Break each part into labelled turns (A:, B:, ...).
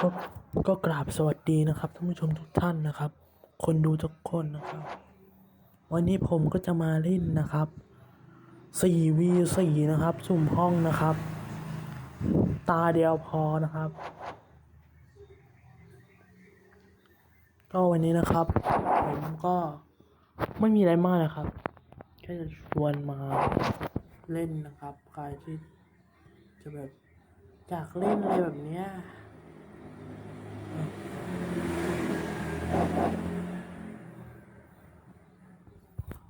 A: ก็ก็กราบสวัสดีนะครับท่านผู้ชมทุกท่านนะครับ คนดูทุกคนนะครับ วันนี้ผมก็จะมาเล่นนะครับ 4v4 นะครับ สุ่มห้องนะครับ ตาเดียวพอนะครับ ก็วันนี้นะครับ ผมก็ไม่มีอะไรมากนะครับ แค่จะชวนมาเล่นนะครับ ใครที่จะแบบอยากเล่นอะไรแบบเนี้ย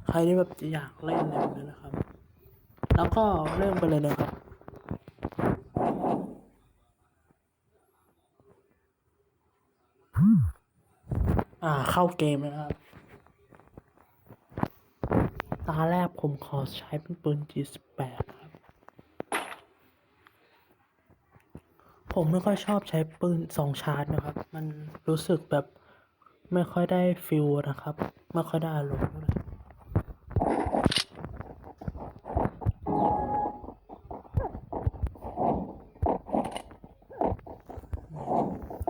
A: ใครที่แบบจะอยากเล่นอะไรแบบนี้นะครับ แล้วก็เริ่มไปเลยนะครับอ่าเข้าเกมนะครับ ตาแรกผมขอใช้เป็นปืน G18 ครับ ผมไม่ค่อยชอบใช้ปืนสองชาร์จนะครับ มันรู้สึกแบบไม่ค่อยได้ฟิลนะครับ ไม่ค่อยได้อารมณ์เท่าไหร่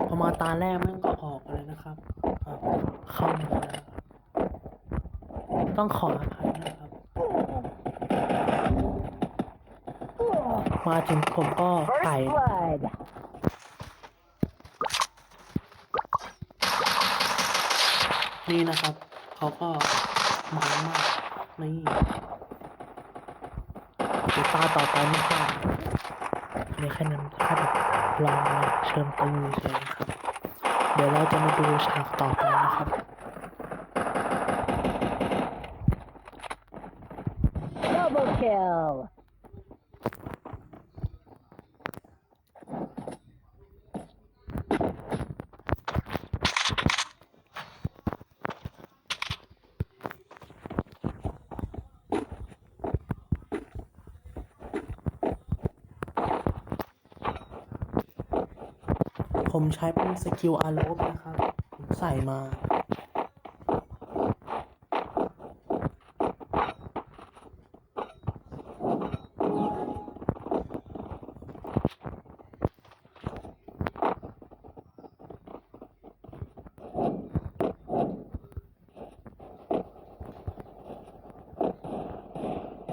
A: พอมาตาแรกมันก็ออกเลยนะครับเข้ามาต้องขออภัยนะครับ มาถึงผมก็ไต่
B: First blood.
A: นี่นะครับ เขาก็มามากนี่เดี๋ยวตาต่อไปไม่พลาดเหลยแค่นั้นแค่แบบลองเชิญตึงเฉยครับ เดี๋ยวเราจะมาดูฉากต่อไปนะครับ
B: Double kill.
A: ผมใช้เป็นสกิลอาร์โลบนะครับ ผมใส่มา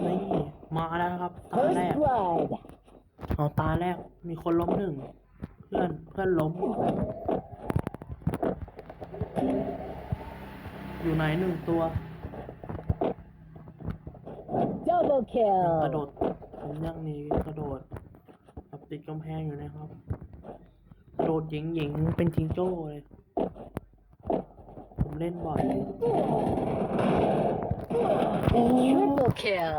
A: นี่ มาแล้วนะครับ ตา
B: First
A: แรก
B: blood.
A: เอาตาแรก มีคนล้มหนึ่ง เพื่อนเพื่อนล้ม อยู่ไหนหนึ่งตัว
B: Double
A: ยังกระโด
B: kill.
A: ดผมยังหนีกระโดดแบบติดกำแพงอยู่นะครับ กระโดดหยิงหยิงๆเป็นจิงโจ้เลย ผมเล่นบ่อย
B: Triple kill.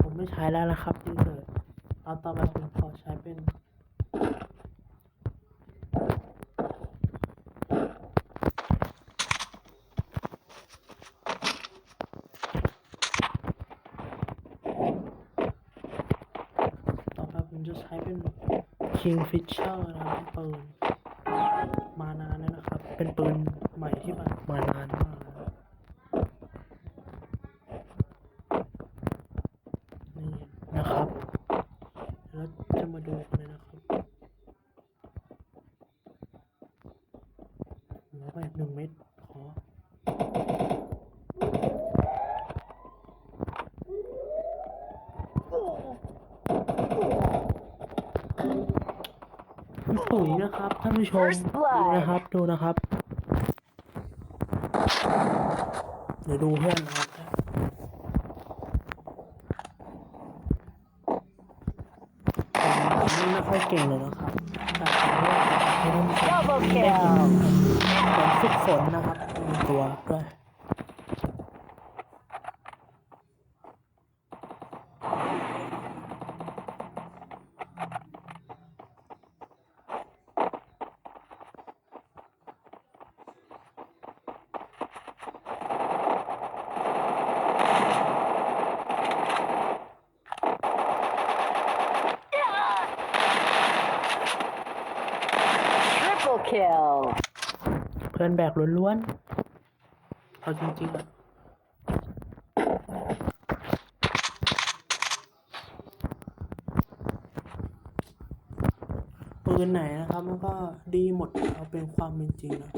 A: ผมไม่ใช้แล้วนะครับที่เกิดเอาต่อไปผมขอใช้เป็น จะใช้เป็น Kingfisher นะครับเป็นปืนมานานแล้วนะครับ เป็นปืนใหม่ที่แบบมานานมากนี่นะครับ แล้วจะมาดูกันเลยนะครับหัวไปหนึ่งเม็ดขอ ตุ๋ย นะครับท่านผู้ชม
B: First blood
A: ดูนะครับดูนะครับเดี๋ยวดูเพื่อนนะครับ ผมนี่ไม่ค่อยเก่งเลยนะครับแต่ผมว่าให้ท่านผู้ชม
B: Double kill.
A: ผมฝึกฝนนะครับมีตัวด้วย
B: kill
A: เพื่อนแบกล้วนๆเอาจริงๆอะปืนไหนนะครับมันก็ดีหมดเอาเป็นความเป็นจริงนะ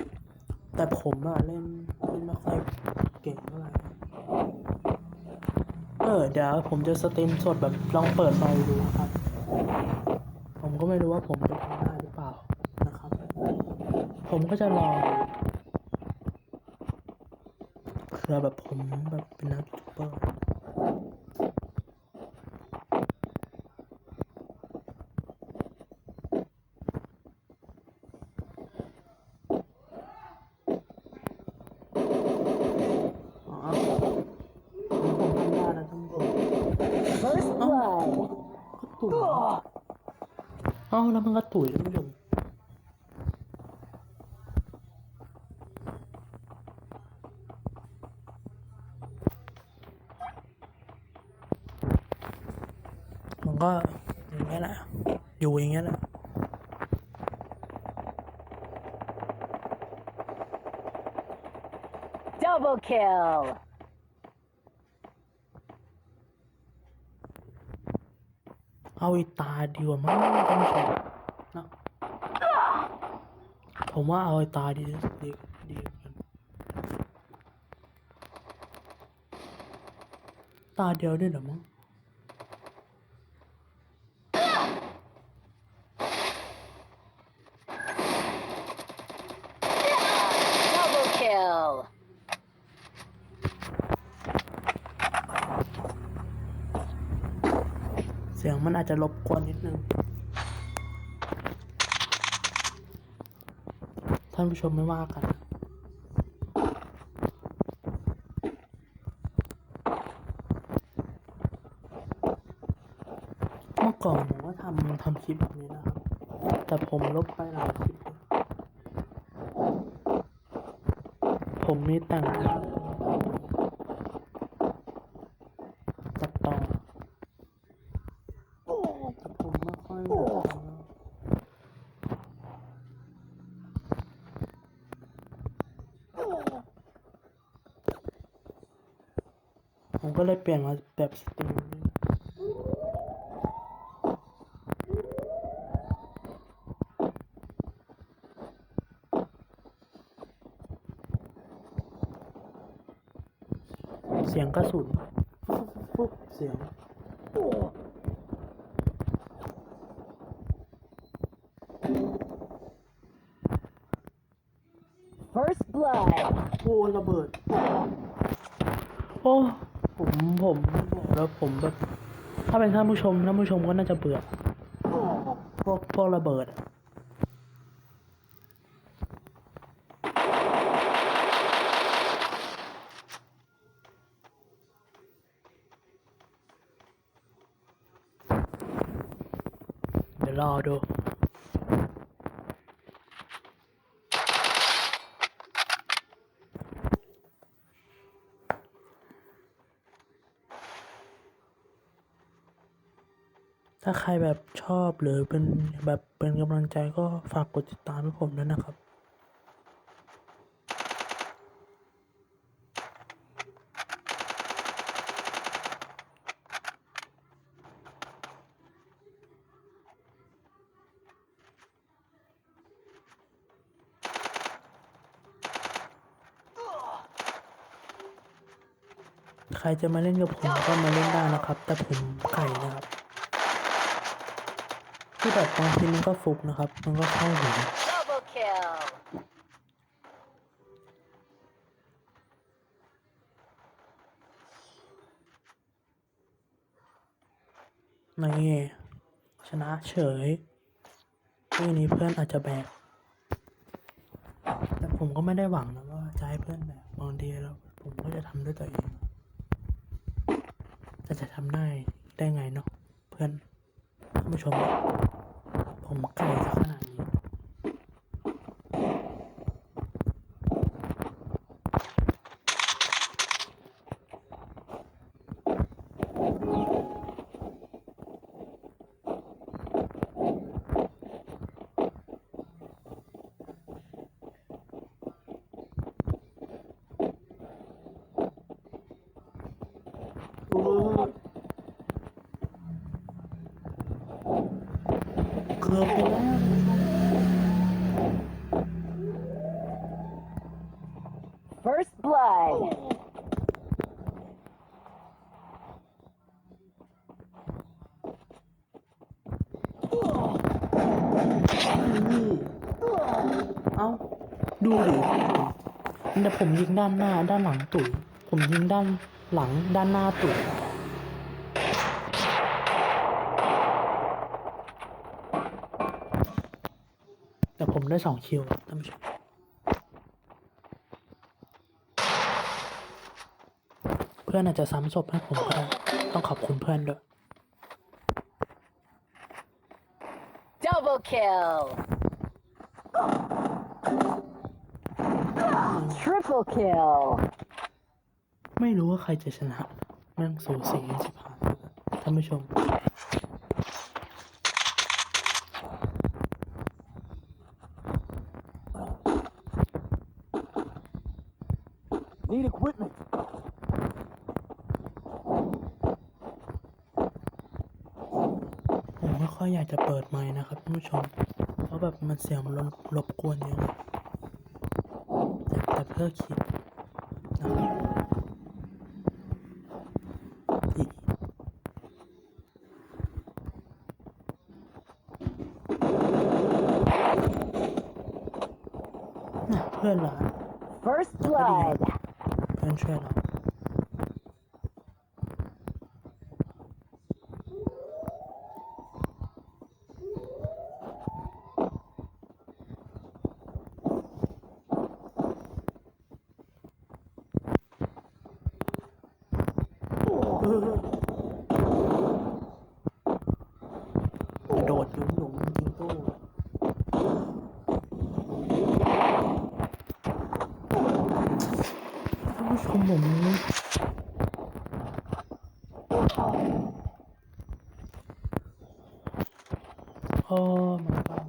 A: แต่ผมอะเล่นเล่นไม่ค่อยเก่งเท่าไหร่เออเดี๋ยวผมจะสตรีมสดแบบลองเปิดไฟดูครับ ผมก็ไม่รู้ว่าผมจะ ผมก็จะลองเผื่อแบบผมแบบเป็นนักยูทูบเบอร์อ๋อผมทำได้นะท่านผู้ชม
B: First blood.
A: ก็ตุ๋ยเอ้าแล้วมันก็ตุ๋ยท่านผู้ชมมัน ก็อย่างเงี้ยแหละอยู่อย่างเงี้ยแหละ
B: Double kill.
A: เอาอีตาดีกว่ามั้งท่านผู้ชมนะผมว่าเอาไอ้ตาดีดีดีกว่ากันตาเดียวเนี่ยเหรอมั้ง
B: Double kill.
A: เสียงมันอา จจะรบกวนนิดนึง ท่านผู้ชมไม่ว่ากันเมื่อก่อนผมก็ทำทำคลิปแบบนี้นะครับ แต่ผมลบไปหลายคลิป ผมมีแต่งตัดต่อ แต่ผมไม่ค่อยแบบทำแล้วผม ก็เลยเปลี่ยนมาแบบสตรีมนี่เสียงกระสุนฟุ๊บฟุ๊บเสียง
B: First blood.
A: โอ้ระเบิด โอ้ ผมผมแล้วผมแบบ ถ้าเป็นท่านผู้ชมท่านผู้ชมก็น่าจะเบื่อพวกพวกระเบิดเดี๋ยวรอดู ถ้าใครแบบชอบหรือเป็นแบบเป็นกำลังใจก็ฝากกดติดตามให้ผมด้วยนะครับใครจะมาเล่นกับผมก็มาเล่นได้นะครับ แต่ผมไก่นะครับ ที่แบบบางทีมันก็ฟุกนะครับ มันก็เข้าหูนี่ชนะเฉยทีนี้เพื่อนอาจจะแบก แต่ผมก็ไม่ได้หวังนะว่าจะให้เพื่อนแบกบางทีแล้วผมก็จะทำด้วยตัวเองแต่จะทำได้ได้ไงเนาะเพื่อน ท่านผู้ชม ผมไก่ซะขนาดนี้ ลบไปแล้ First blood เอาดูดิเดี๋ผมยิงด้านหน้าด้านหลังตุ๋ยผมยิงด้านหลังด้านหน้าตุ๋ย ได้สองคิวท่านผู้ชมเพื่อนอาจจะซ้ำศพให้ผมก็ได้ต้องขอบคุณเพื่อนด้วย
B: Double kill. Triple kill.
A: ไม่รู้ว่าใครจะชนะแม่งสูสีสิบหายท่านผู้ชม
C: Need equipment.
A: ผมไม่ค่อยอยากจะเปิดไมค์นะครับท่านผู้ชม เพราะแบบมันเสียงมันรบรบกวนเยอะแต่แต่เพื่อคิดนะครับอีกน่ะเพื่อนเหรอ
B: First blood.
A: เพื่อนช่วยเรา โดดหยุมหยุมๆยิงตู้ท่านผู้ชมผม โอ้มันก็มั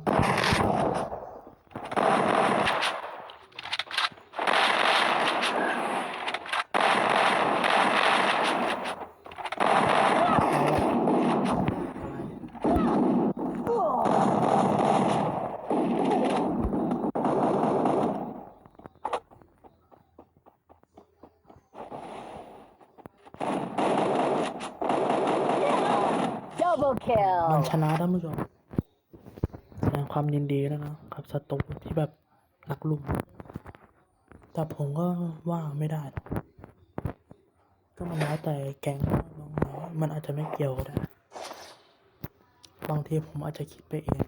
B: Double
A: น
B: kill.
A: ชนะท่านผู้ชมแสดง ความยินดีแล้วนะกับสตูที่แบบนักลุมแต่ผมก็ว่าไม่ได้ ก็มันแล้วแต่แก๊งบางมันอาจจะไม่เกี่ยวก็ได้ บางทีผมอาจจะคิดไปเอง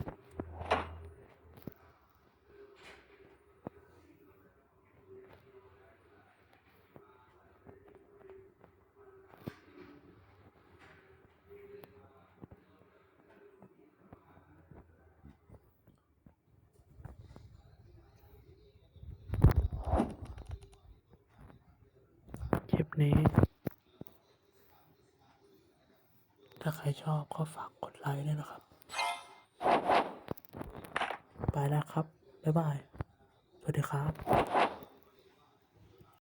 A: นี้ ถ้าใครชอบก็ฝากกดไลค์ด้วยนะครับ ไปแล้วครับ บ๊ายบาย สวัสดีครับ